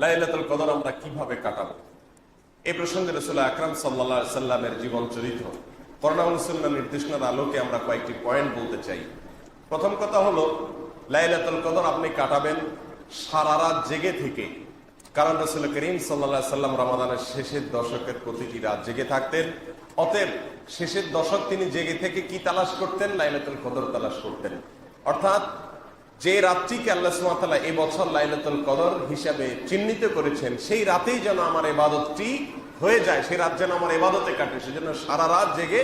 লাইলাতুল কদর আমরা কীভাবে কাটাবো? এই প্রসঙ্গে রসুল আকরাম সাল্লা সাল্লামের জীবন চরিত্র করোনা নির্দেশনার আলোকে আমরা কয়েকটি পয়েন্ট বলতে চাই। প্রথম কথা হলো, লাইলাতুল কদর আপনি কাটাবেন সারা রাত জেগে থেকে। কারণ রসুল করিম সাল্লা সাল্লাম রমাদানের শেষের দশকের প্রতিটি রাত জেগে থাকতেন। অতএব শেষের দশক তিনি জেগে থেকে কি তালাশ করতেন? লাইলাতুল কদর তালাশ করতেন। অর্থাৎ যে রাত্রিকে আল্লাহ সুমাতালা এই বছর লাইলাতুল কদর হিসাবে চিহ্নিত করেছেন, সেই রাতেই যেন আমার এবাদতটি হয়ে যায়, সেই রাত যেন আমার এবাদতে কাটে, সেজন্য সারা রাত জেগে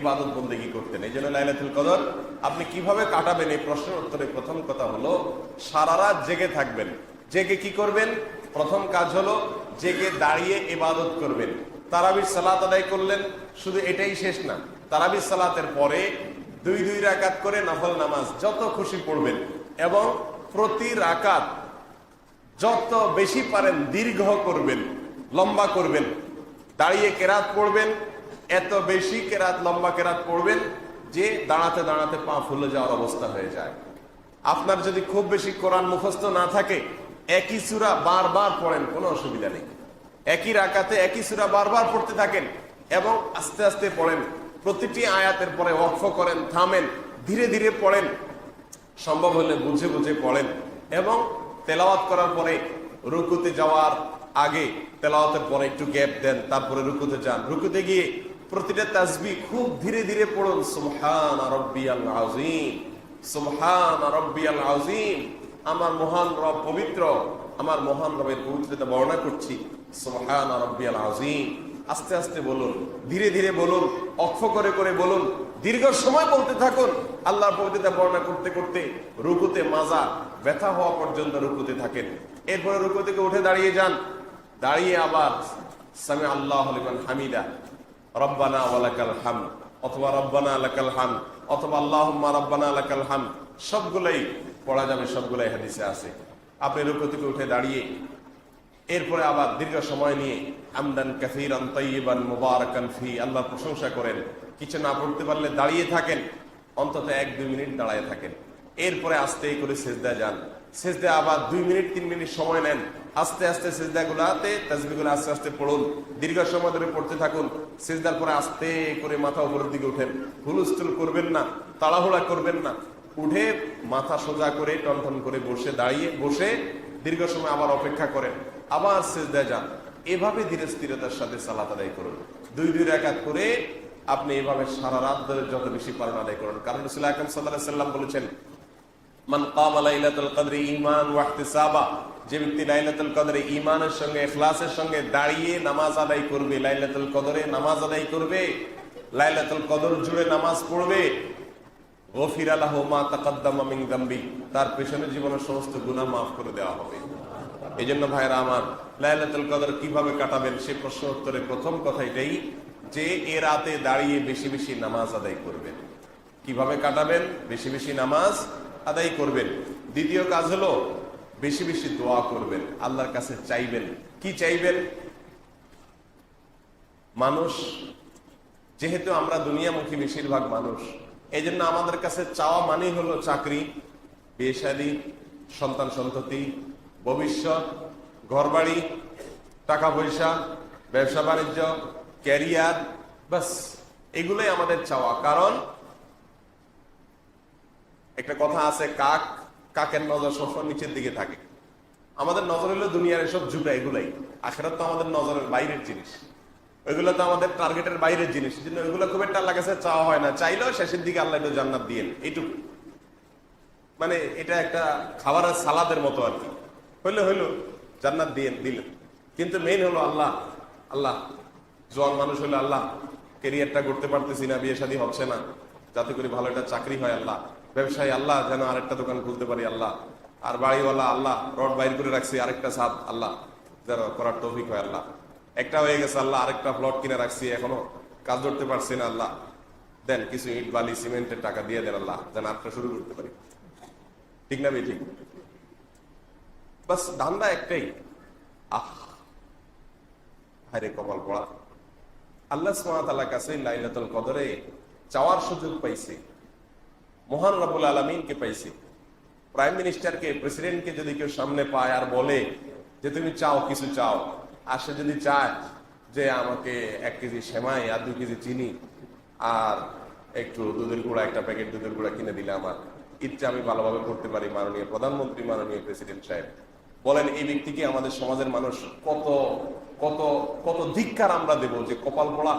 ইবাদত বন্দেগী করতেন। এই জন্য লাইলাতুল কদর, আপনি কীভাবে কাটাবেন? এই প্রশ্নের উত্তরে প্রথম কথা হলো, সারা রাত জেগে থাকবেন। জেগে কি করবেন? প্রথম কাজ হলো, জেগে দাঁড়িয়ে ইবাদত করবেন। তারাবির সালাত আদায় করলেন, শুধু এটাই শেষ না, তারাবির সালাতের পরে দুই দুই রাকাত করে নফল নামাজ, যত খুশি পড়বেন এবং প্রতি রাকাত যত বেশি পারেন দীর্ঘ করবেন, লম্বা করবেন, দাঁড়িয়ে কেরাত পড়বেন, এত বেশি কেরাত, লম্বা কেরাত পড়বেন যে দাঁড়াতে দাঁড়াতে পা ফুলে যাওয়ার অবস্থা হয়ে যায়। আপনার যদি খুব বেশি কোরআন মুখস্থ না থাকে, একই সুরা বারবার পড়েন, কোনো অসুবিধা নেই। একই রাকাতে একই সুরা বারবার পড়তে থাকেন এবং আস্তে আস্তে পড়েন, প্রতিটি আয়াতের পরে অক্ষ করেন, থামেন, ধীরে ধীরে পড়েন সম্ভব হলে বুঝে বুঝে পড়েন। এবং তেলাওয়াত করার পরে রুকুতে যাওয়ার আগে তেলাওয়াতের পরে একটু গ্যাপ দেন, তারপরে রুকুতে যান। রুকুতে গিয়ে প্রতিটা তাজবি খুব ধীরে ধীরে পড়ুন। সুবহান রব্বিয়াল আযীম, সুবহান রব্বিয়াল আযীম। আমার মহান রব পবিত্র, আমার মহান রবের পবিত্রতা বর্ণনা করছি। সুবহান রব্বিয়াল আযীম। আস্তে আস্তে বলুন, ধীরে ধীরে বলুন, অক্ষ করে করে বলুন, দীর্ঘ সময় বলতে থাকুন। আল্লাহর পবিত্রতা বর্ণনা করতে করতে রুকুতে মাজা, ব্যথা হওয়া পর্যন্ত রুকুতে থাকেন। এরপরে রুকু থেকে উঠে দাঁড়িয়ে যান। দাঁড়িয়ে আবার সামে আল্লাহ হামিদা, রব্বানা ওয়ালাকাল হাম, অথবা রব্বানা আলাকাল হাম, অথবা আল্লাহুম্মা রব্বানা লাকাল হাম, সবগুলাই পড়া যাবে, সবগুলাই হাদিসে আছে। আপনি রুকু থেকে উঠে দাঁড়িয়ে এরপরে আবার দীর্ঘ সময় নিয়ে আমদান কাসিরান তৈবান মুবারাকান ফি আল্লাহর প্রশংসা করেন। কিছু না পড়তে পারলে দাঁড়িয়ে থাকেন, অন্তত এক দুই মিনিট দাঁড়ায় থাকেন। এরপরে আস্তে করে সেজদা যান। সেজদা আবার দুই মিনিট, তিন মিনিট সময় নেন। আস্তে আস্তে সেজদা গুলাতে তাজবিগুলো আস্তে আস্তে পড়ুন। দীর্ঘ সময় ধরে পড়তে থাকুন। সেজদার পরে আস্তে করে মাথা উপরের দিকে উঠেন। হুলস্থুল করবেন না, তাড়াহুড়া করবেন না। উঠে মাথা সোজা করে টনটন করে বসে দাঁড়িয়ে, বসে দীর্ঘ সময় আবার অপেক্ষা করেন। আবার সেজদায় যান। এভাবে ধীরে স্থিরতার সাথে সালাত আদায় করুন। দুই দুই রেখাত করে আপনি এভাবে সারা রাত ধরে যত বেশি পালন আদায় করুন। কারণ রসুল সাল্লাম বলেছেন, মান কাম লাইলাতুল ঈমান ওয়া ইহতিসাবা যে ব্যক্তি লাইলাতুল কদরে ঈমানের সঙ্গে, ইখলাসের সঙ্গে দাঁড়িয়ে নামাজ আদায় করবে, লাইলাতুল কদরে নামাজ আদায় করবে, লাইলাতুল কদর জুড়ে নামাজ পড়বে গফির মা তাকাদ্দামা মিন যামবি তার পেছনের জীবনের সমস্ত গুনাহ মাফ করে দেওয়া হবে। এই জন্য ভাইরা আমার লাইলাতুল কদর কীভাবে কাটাবেন সে প্রশ্ন উত্তরে প্রথম কথা এটাই, যে এ রাতে দাঁড়িয়ে বেশি বেশি নামাজ আদায় করবেন। কীভাবে কাটাবেন? বেশি বেশি নামাজ আদায় করবেন। দ্বিতীয় কাজ হলো বেশি বেশি দোয়া করবেন। আল্লাহর কাছে চাইবেন। কি চাইবেন? মানুষ, যেহেতু আমরা দুনিয়ামুখী বেশিরভাগ মানুষ এই জন্য আমাদের কাছে চাওয়া মানেই হলো চাকরি, বিয়ে সন্তান সন্ততি ভবিষ্যৎ, ঘরবাড়ি টাকা পয়সা ব্যবসা, বাণিজ্য, ক্যারিয়ার বাস এগুলোই আমাদের চাওয়া। কারণ একটা কথা আছে, কাক, কাকের নজর সবসময় নিচের দিকে থাকে। আমাদের নজর হলো দুনিয়ার এসব জুটা এগুলাই। আখেরাত তো আমাদের নজরের বাইরের জিনিস। ওইগুলো তো আমাদের টার্গেটের বাইরের জিনিস। ওইগুলো খুব একটা আল্লাহ কাছে চাওয়া হয় না। চাইলেও শেষের দিকে আল্লাহ একটু জান্নাত দিয়ে এইটুকু। মানে এটা একটা খাবারের সালাদের মতো আর কি। হইলে হইল জান্নাত দিয়ে দিলেন কিন্তু মেইন হলো আল্লাহ। আল্লাহ। জোয়ান মানুষ হলো আল্লাহ। কেরিয়ারটা করতে পারতেছি না, বিয়ে শাদী হচ্ছে না। যাতে করে ভালো একটা চাকরি হয় আল্লাহ। ব্যবসায়ী আল্লাহ, যেন আরেকটা দোকান খুলতে পারি আল্লাহ। আর বাড়িওয়ালা আল্লাহ, রড বাইর করে রাখছি আরেকটা সাদ আল্লাহ। যেন করার তৌফিক হয় আল্লাহ। একটা হয়ে গেছে আল্লাহ, আরেকটা প্লট কিনে রাখছি এখনও। কাজ ধরতে পারছি না আল্লাহ। দেন কিছু ইট, বালি, সিমেন্টের টাকা দিয়ে দেন আল্লাহ। যেন আরেকটা শুরু করতে পারি। ঠিক না ভাই, ঠিক? বাস ধান্দা একটাই। কপাল পড়া। আল্লাহ কাছে লাইলাতুল কদরে চাওয়ার সুযোগ পাইছে। মহান রবুল আলমিনকে পাইছে। প্রাইম মিনিস্টারকে, প্রেসিডেন্টকে যদি কেউ সামনে পায় আর বলে যে তুমি চাও, কিছু চাও, আর সে যদি চায় যে আমাকে এক কেজি সেমাই আর দুই কেজি চিনি আর একটু দুধের গুঁড়া, একটা প্যাকেট দুধের গুঁড়া কিনে দিলে আমার। ইচ্ছা আমি ভালোভাবে করতে পারি, মাননীয় প্রধানমন্ত্রী, মাননীয় প্রেসিডেন্ট সাহেব। বলেন, এই ব্যক্তিকে আমাদের সমাজের মানুষ? কত কত কত ধিক্কার আমরা দেব যে কপাল পড়া?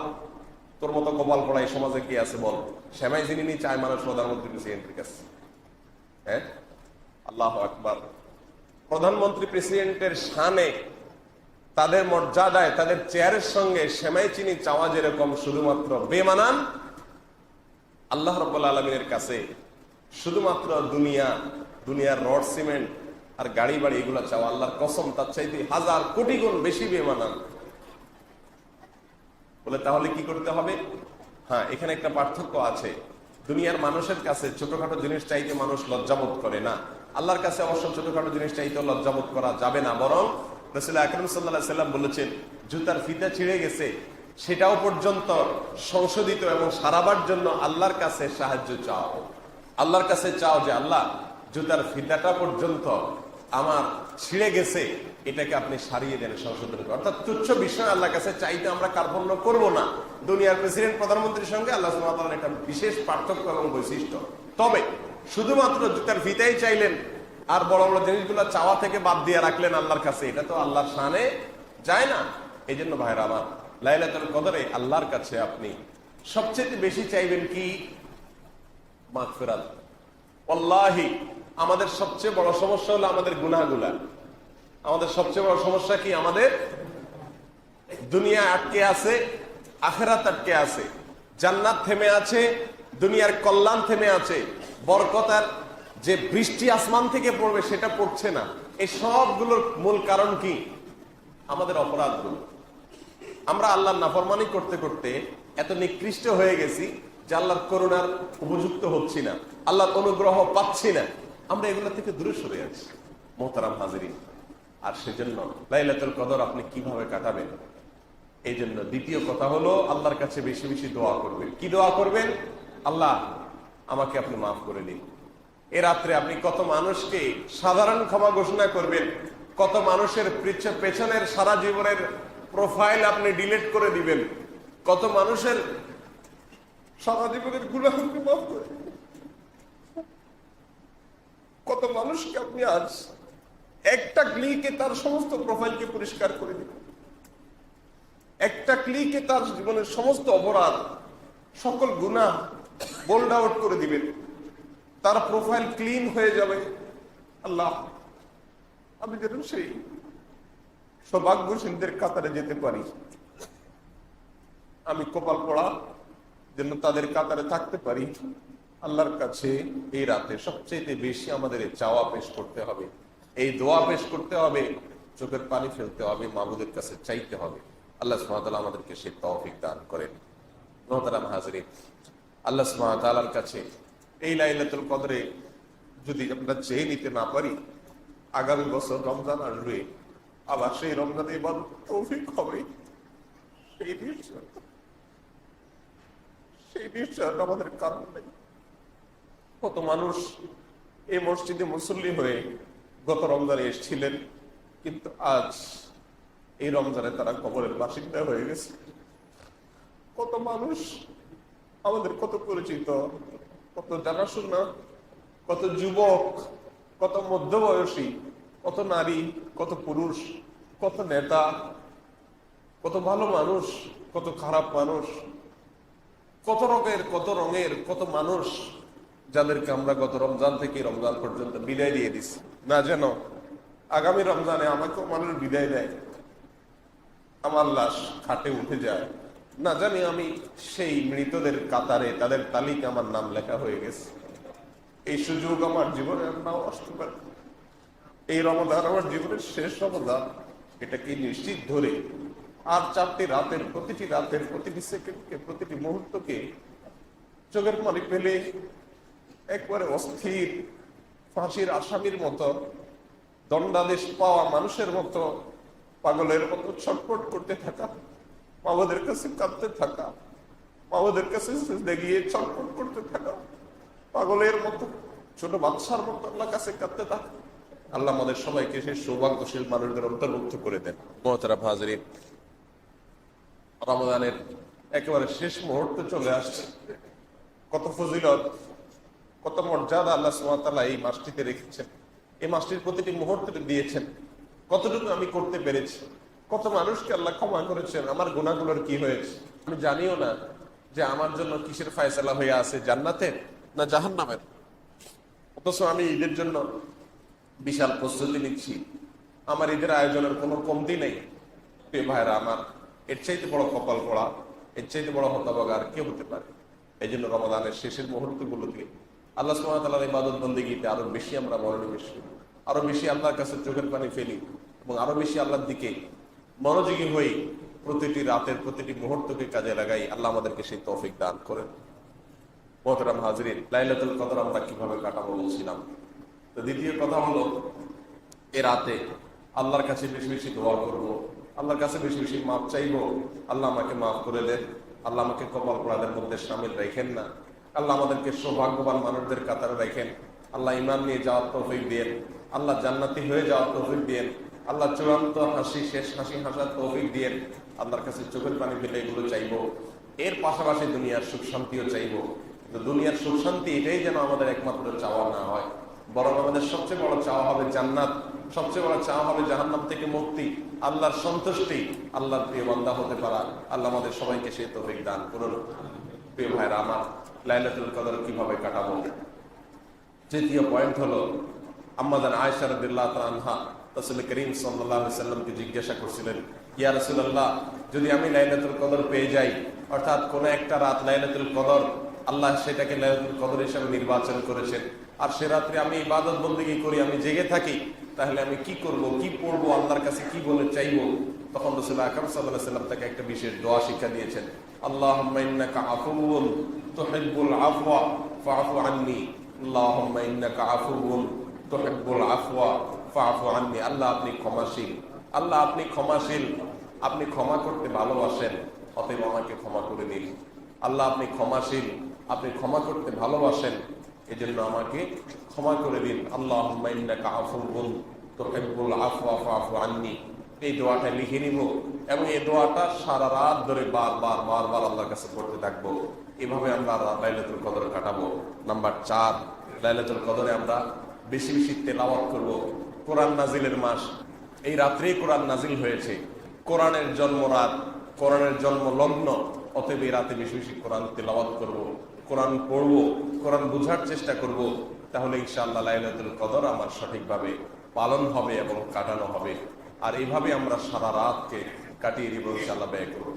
তোর মতো কপাল পড়া এই সমাজে কি আছে বল? সেমাই যিনি চায় মানুষ প্রধানমন্ত্রী প্রেসিডেন্টের কাছে। হ্যাঁ? আল্লাহ আকবার। প্রধানমন্ত্রী প্রেসিডেন্টের সানে তাদের মর্যাদায়, তাদের চেয়ারের সঙ্গে সেমাই চিনি চাওয়া যেরকম শুধুমাত্র বেমানান, আল্লাহ রব্বুল আলমিনের কাছে শুধুমাত্র দুনিয়া, দুনিয়ার রড সিমেন্ট আর গাড়ি বাড়ি এগুলো চাওয়া আল্লাহর কসম, তার চাইতে হাজার কোটি গুণ বেশি বেমানান বলে তাহলে কি করতে হবে? হ্যাঁ এখানে একটা পার্থক্য আছে। দুনিয়ার মানুষের কাছে ছোটখাটো জিনিস চাইতে মানুষ লজ্জাবোধ করে না। আল্লাহর কাছে অবশ্য ছোটখাটো জিনিস চাইতে লজ্জাবোধ করা যাবে না। বরং আকরম সাল্লাহ সাল্লাম বলেছেন, জুতার ফিতা ছিঁড়ে গেছে, সেটাও পর্যন্ত সংশোধিত এবং সারাবার জন্য আল্লাহর কাছে সাহায্য চাও। আল্লাহর কাছে চাও যে, আল্লাহ, জুতার ফিতাটা পর্যন্ত আমার ছিঁড়ে গেছে, এটাকে আপনি সারিয়ে দেন সংশোধন করেন অর্থাৎ তুচ্ছ বিষয় আল্লাহর কাছে চাইতে আমরা কার্পণ্য করব না। দুনিয়ার প্রেসিডেন্ট, প্রধানমন্ত্রীর সঙ্গে আল্লাহ সুবহানাহু একটা বিশেষ পার্থক্য এবং বৈশিষ্ট্য। তবে শুধুমাত্র জুতার ফিতাই চাইলেন, আর বড় বড় জিনিসগুলো চাওয়া থেকে বাদ দিয়ে রাখলেন আল্লাহর কাছে, এটা তো আল্লাহর শানে যায় না। এই জন্য ভাইরা আমার, লাইলাতুল কদরে আল্লাহর কাছে আপনি সবচেয়ে বেশি চাইবেন কি? মাগফিরাত। ওয়াল্লাহি আমাদের সবচেয়ে বড় সমস্যা হলো আমাদের গুনাহগুলা আমাদের সবচেয়ে বড় সমস্যা কি? আমাদের দুনিয়া আটকে আছে, আখেরাত আটকে আছে। জান্নাত থেমে আছে, দুনিয়ার কল্যাণ থেমে আছে। বরকতার যে বৃষ্টি আসমান থেকে পড়বে সেটা পড়ছে না। এই সবগুলোর মূল কারণ কি? আমাদের অপরাধগুলো। আমরা আল্লাহর নাফরমানি করতে করতে এত নিকৃষ্ট হয়ে গেছি যে আল্লাহর করুণার উপযুক্ত হচ্ছি না। আল্লাহর অনুগ্রহ পাচ্ছি না। আমরা এগুলো থেকে দূরে সরে আছি। মোহতারাম হাজিরিন, আর সেজন্য লাইলাতুল কদর আপনি কীভাবে কাটাবেন? এই জন্য দ্বিতীয় কথা হলো, আল্লাহর কাছে বেশি বেশি দোয়া করবেন। কি দোয়া করবেন? আল্লাহ, আমাকে আপনি মাফ করে দিন। এ রাত্রে আপনি কত মানুষকে সাধারণ ক্ষমা ঘোষণা করবেন, কত মানুষের পিছ- পেছনের সারা জীবনের প্রোফাইল আপনি ডিলিট করে দিবেন, কত মানুষের সারা জীবনের গুণাগুণকে মাফ করে। কত মানুষকে আপনি আজ একটা ক্লিকে তার সমস্ত প্রোফাইলকে পরিষ্কার করে দিবেন একটা ক্লিকে তার জীবনের সমস্ত অপরাধ, সকল গুণা বোল্ড আউট করে দিবেন। তার প্রোফাইল ক্লিন হয়ে যাবে। আল্লাহ, আমি যেন সেই সৌভাগ্যশীলদের কাতারে যেতে পারি। আমি কপাল পড়া, যেন তাদের কাতারে থাকতে পারি। আল্লাহর কাছে এই রাতে সবচেয়ে বেশি আমাদের চাওয়া পেশ করতে হবে, এই দোয়া পেশ করতে হবে, চোখের পানি ফেলতে হবে মাহবুদের কাছে চাইতে হবে। আল্লাহ সুমাতাল আমাদেরকে সে তৌফিক দান করেন। মোহতারাম হাজরিন আল্লাহ সুমাতালার কাছে এই লাইলাতুল কদরে যদি আমরা চেয়ে নিতে না পারি, আগামী বছর রমজান আসবে, আবার সেই রমজানে এবার তৌফিক হবে। সেই নিশ্চয় সেই নিশ্চয় আমাদের কারণ নেই। কত মানুষ এই মসজিদে মুসল্লি হয়ে গত রমজানে এসেছিলেন, কিন্তু আজ এই রমজানে তারা কবরের বাসিন্দা হয়ে গেছে। কত মানুষ আমাদের কত পরিচিত, কত জানাশোনা, কত যুবক, কত মধ্যবয়সী, কত নারী, কত পুরুষ, কত নেতা, কত ভালো মানুষ, কত খারাপ মানুষ, কত রঙের কত রঙের, কত মানুষ যাদেরকে আমরা গত রমজান থেকে রমজান পর্যন্ত বিদায় দিয়ে দিছি। না যেন আগামী রমজানে আমাকেও মানুষ বিদায় দেয়। আমার লাশ খাটে উঠে যায়। না জানি আমি সেই মৃতদের কাতারে তাদের তালিকা আমার নাম লেখা হয়ে গেছে। এই সুযোগ আমার জীবনে নাও আসতে পারে। এই রমদান আমার জীবনের শেষ রমদান এটাকে নিশ্চিত ধরে আর চারটি রাতের, প্রতিটি রাতের, প্রতিটি সেকেন্ডকে, প্রতিটি মুহূর্তকে চোখের পানি পেলে একবারে অস্থির, ফাঁসির আসামির মতো, দণ্ডাদেশ পাওয়া মানুষের মতো, পাগলের মতো ছটফট করতে থাকা, মামাদের কাছে কাঁদতে থাকা, মামাদের কাছে গিয়ে ছটফট করতে থাকা, পাগলের মতো, ছোট বাচ্চার মতো আল্লাহ কাছে কাঁদতে থাকা। আল্লাহ আমাদের সবাইকে সেই সৌভাগ্যশীল মানুষদের অন্তর্ভুক্ত করে দেন। মহতারা হাজরিন রমজানের একেবারে শেষ মুহূর্তে চলে আসছে। কত ফজিলত কত মর্যাদা আল্লাহ সুমাতাল্লাহ এই মাসটিতে রেখেছেন, এই মাসটির প্রতিটি মুহূর্তে দিয়েছেন, কতটুকু আমি করতে পেরেছি, কত মানুষকে আল্লাহ ক্ষমা করেছেন, আমার গুণাগুলোর কি হয়েছে? আমি জানিও না যে আমার জন্য কিসের ফায়সালা হয়ে আছে, জান্নাতের না জাহান্নামের? অথচ আমি ঈদের জন্য বিশাল প্রস্তুতি নিচ্ছি। আমার ঈদের আয়োজনের কোনো কমতি নেই। প্রিয় ভাইরা আমার এর চাইতে বড় কপাল পড়া, এর চাইতে বড় হতাবাগ আর কে হতে পারে। এই জন্য রমাদানের শেষের মুহূর্তগুলোকে আল্লাহ সুমাতালার ইবাদত বন্দীগীতে আরও বেশি আমরা মনোনিবেশ করি। আরও বেশি আল্লাহর কাছে চোখের পানি ফেলি এবং আরও বেশি আল্লাহর দিকে মনোযোগী হই প্রতিটি রাতের প্রতিটি মুহূর্তকে কাজে লাগাই আল্লাহ আমাদেরকে সেই তৌফিক দান করেন। মোহতরাম হাজরিন, লাইলাতুল কদর আমরা কীভাবে কাটাবো বলছিলাম। তো দ্বিতীয় কথা হলো, এ রাতে আল্লাহর কাছে বেশি বেশি দোয়া করব, আল্লাহর কাছে বেশি বেশি মাপ চাইব, আল্লাহ আমাকে মাফ করে দেন, আল্লাহ আমাকে কপাল পড়াদের মধ্যে সামিল রেখেন না। আল্লাহ আমাদেরকে সৌভাগ্যবান মানুষদের কাতারে রাখেন। আল্লাহ ইমান নিয়ে যাওয়ার তৌফিক দিয়েন। আল্লাহ জান্নাতি হয়ে যাওয়ার তৌফিক দিয়েন। আল্লাহ চূড়ান্ত হাসি, শেষ হাসি হাসার তৌফিক দিয়েন। আল্লাহর কাছে চোখের পানি ফেলে এগুলো চাইব। এর পাশাপাশি দুনিয়ার সুখ শান্তিও চাইব। দুনিয়ার সুখ শান্তি এটাই যেন আমাদের একমাত্র চাওয়া না হয়। বরং আমাদের সবচেয়ে বড় চাওয়া হবে জান্নাত। সবচেয়ে বড় চাওয়া হবে জাহান্নাম থেকে মুক্তি। আল্লাহর সন্তুষ্টি আল্লাহর প্রিয় বান্দা হতে পারা। আল্লাহ আমাদের সবাইকে সেই তৌফিক দান করুন। প্রিয় ভাইরা, আমার লাইলাতুল কদর কীভাবে কাটাবো? তৃতীয় পয়েন্ট হলো আম্মাদান আয়েশা রাদিয়াল্লাহু তাআলা আনহা রাসূল করিম আলাইহি সাল্লামকে জিজ্ঞাসা করছিলেন, ইয়া রাসূলুল্লাহ, যদি আমি লাইলাতুল কদর পেয়ে যাই, অর্থাৎ কোন একটা রাত লাইলাতুল কদর আল্লাহ সেটাকে লাইলাতুল কদর হিসেবে নির্বাচন করেছেন, আর সে রাত্রে আমি ইবাদত বন্দেগী করি, আমি জেগে থাকি তাহলে আমি কি করব, কি পড়ব, আল্লাহর কাছে কি বলে চাইব? তখন রসুল সাল্লাহ সাল্লাম তাকে একটা বিশেষ দোয়া শিক্ষা দিয়েছেন। আল্লাহ আফুউন তুহিব্বুল আফওয়া ফাআফু আন্নি। আল্লাহুম্মা ইন্নাকা আফুউন তুহিব্বুল আফওয়া ফাআফু আন্নি। আল্লাহ আপনি ক্ষমাশীল। আল্লাহ আপনি ক্ষমাশীল। আপনি ক্ষমা করতে ভালোবাসেন, অতএব আমাকে ক্ষমা করে দিন। আল্লাহ আপনি ক্ষমাশীল। আপনি ক্ষমা করতে ভালোবাসেন এজন্য আমাকে ক্ষমা করে দিন। আল্লাহ আন্নি। এই দোয়াটা লিখে নিব এবং এই দোয়াটা সারা রাত ধরে বারবার বারবার আল্লাহর কাছে পড়তে থাকব। এভাবে আমরা লাইলাতুল কদর কাটাবো। নাম্বার চার, লাইলাতুল কদরে আমরা বেশি বেশি তেলাওয়াত করব। কোরআন নাজিলের মাস, এই রাত্রেই কোরআন নাজিল হয়েছে। কোরআনের জন্ম রাত, কোরআনের জন্ম লগ্ন, অতএব এই রাতে বেশি বেশি কোরআন তেলাওয়াত করব। কোরআন পড়ব, কোরআন বোঝার চেষ্টা করব, তাহলে ইনশাআল্লাহ লাইলাতুল কদর আমার সঠিকভাবে পালন হবে এবং কাটানো হবে। আর এইভাবে আমরা সারা রাতকে কাটিয়ে দিব ইনশাআল্লাহ ব্যয় করব।